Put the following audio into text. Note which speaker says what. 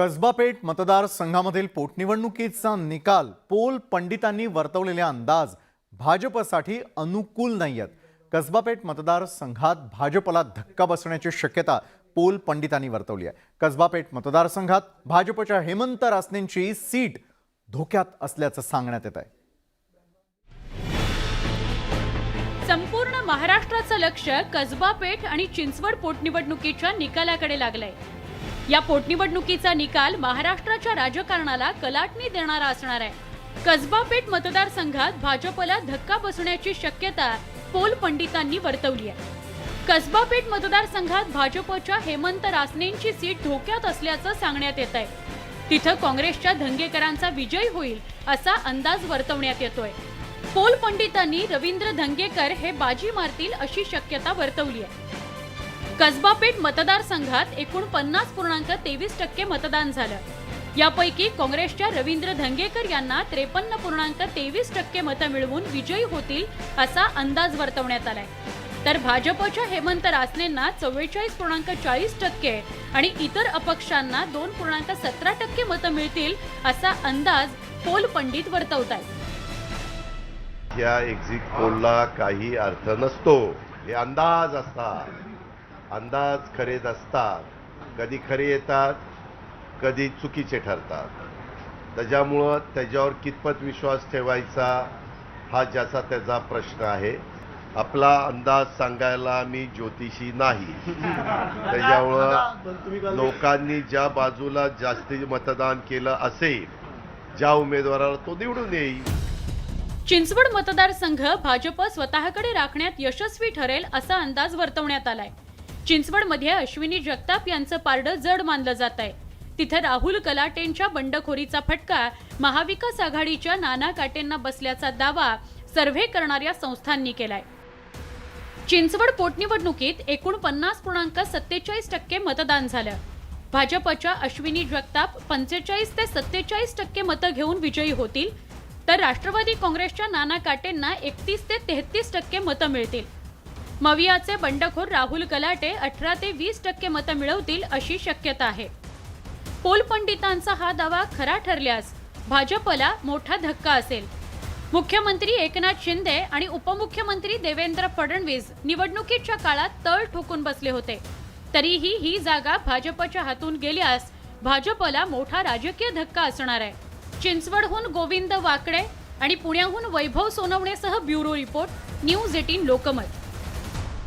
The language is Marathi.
Speaker 1: कसबापेठ मतदारसंघामधील पोटनिवडणुकीचा निकाल पोल पंडितांनी वर्तवलेले अंदाज भाजपसाठी अनुकूल नाही आहेत कसबापेठ मतदारसंघात भाजपला धक्का बसण्याची शक्यता पोल पंडितांनी वर्तवली आहे. कसबापेठ मतदारसंघात भाजपच्या हेमंत रासनेंची सीट धोक्यात असल्याचं सांगण्यात येत आहे
Speaker 2: संपूर्ण महाराष्ट्राचं लक्ष कसबा पेठ आणि चिंचवड पोटनिवडणुकीच्या निकालाकडे लागलंय. या पोटनिवडणुकीचा निकाल महाराष्ट्राच्या राजकारणाला कलाटणी देणारा असणार आहे. कसबा पेठ मतदारसंघात भाजपला धक्का बसण्याची शक्यता पोल पंडितांनी वर्तवली आहे. कसबा पेठ मतदारसंघात भाजपच्या हेमंत रासनेंची सीट धोक्यात असल्याचं सांगण्यात येत आहे. तिथं काँग्रेसच्या धंगेकरांचा विजय होईल असा अंदाज वर्तवण्यात येतोय. पोल पंडितांनी रवींद्र धंगेकर हे बाजी मारतील अशी शक्यता वर्तवली आहे. कसबापेठ मतदारसंघात एकूण पन्नास पूर्णांक तेवीस टक्के मतदान झालं. यापैकी काँग्रेसच्या रवींद्र धंगेकर यांना त्रेपन्न पूर्णांक तेवीस टक्के मतं मिळवून विजयी होतील असा अंदाज वर्तवण्यात आलाय. तर भाजपच्या हेमंत रासनेंना चव्वेचाळीस पूर्णांक चाळीस टक्के आणि इतर अपक्षांना दोन पूर्णांक सतरा टक्के मतं मिळतील असा अंदाज पोल पंडित वर्तवत आहेत
Speaker 3: या एक्झिट पोलला काही अर्थ नसतो. हे अंदाज असतात. अंदाज खरेच असतात कधी खरे येतात कधी चुकीचे ठरतात. त्याच्यामुळं त्याच्यावर कितपत विश्वास ठेवायचा हा ज्याचा त्याचा प्रश्न आहे. आपला अंदाज सांगायला मी ज्योतिषी नाही. त्याच्यामुळं लोकांनी ज्या बाजूला जास्ती मतदान केलं असेल ज्या उमेदवाराला तो निवडून येईल.
Speaker 2: चिंचवड मतदारसंघ भाजप स्वतःकडे राखण्यात यशस्वी ठरेल असा अंदाज वर्तवण्यात आलाय. चिंचवडमध्ये अश्विनी जगताप यांचं पारडं जड मानलं जात आहे. तिथं राहुल कलाटेंच्या बंडखोरीचा फटका महाविकास आघाडीच्या नाना काटेंना बसल्याचा दावा सर्व्हे करणाऱ्या संस्थांनी केलाय. चिंचवड पोटनिवडणुकीत एकूण पन्नास पूर्णांक सत्तेचाळीस टक्के मतदान झालं. भाजपच्या अश्विनी जगताप पंचेचाळीस ते सत्तेचाळीस टक्के मतं घेऊन विजयी होतील तर राष्ट्रवादी काँग्रेसच्या नाना काटेंना एकतीस ते तेहतीस टक्के मतं मिळतील. मवियाचे बंडखोर राहुल कलाटे अठरा ते वीस टक्के मतं मिळवतील अशी शक्यता आहे. पोल पंडितांचा हा दावा खरा ठरल्यास भाजपला मोठा धक्का असेल. मुख्यमंत्री एकनाथ शिंदे आणि उपमुख्यमंत्री देवेंद्र फडणवीस निवडणुकीच्या काळात तळ ठोकून बसले होते. तरीही ही जागा भाजपच्या हातून गेल्यास भाजपला मोठा राजकीय धक्का असणार आहे. चिंचवडहून गोविंद वाकडे आणि पुण्याहून Vaibhav सोनवणेसह bureau report news eighteen Lokmat.